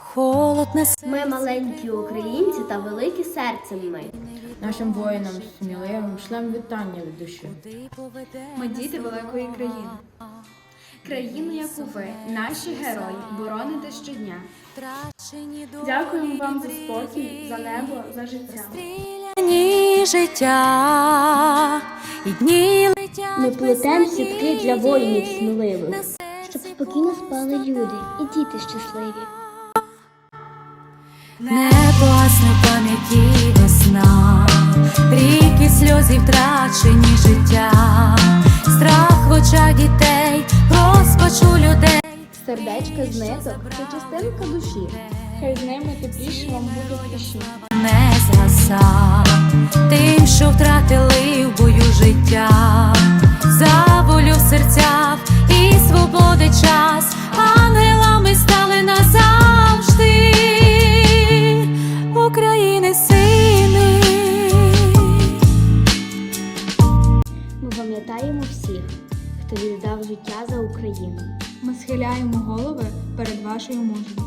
холод несе. Ми маленькі українці та великі серцем ми. Нашим воїнам сміливим шлем вітання від душі. Ми діти великої країни. Країну, яку ви, наші герої, бороните щодня. Дякуємо вам за спокій, за небо, за життя. Стріляні життя, і дні летять. Ми плетем сітки для воїнів сміливих. щоб спокійно спали люди і діти щасливі. Не погасне пам'яті весна, ріки сльозів втрачені життя, страх в очах дітей, розпач у людей. Сердечка з ниток це частинка душі. Хай з ними тепліше вам буде тиші. не згаса тим, що втратили в бою життя, пам'ятаємо всіх, хто віддав життя за Україну. Ми схиляємо голови перед вашою мужністю.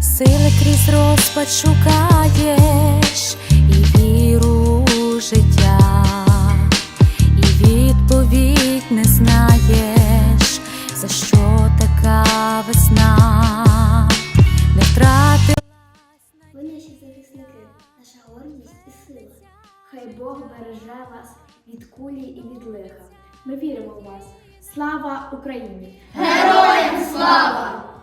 Сили крізь розпач шукаєш і віру у життя, і відповідь не знаєш, за що така весна і сила. Хай Бог береже вас від кулі і від лиха. Ми віримо в вас. Слава Україні! Героям слава!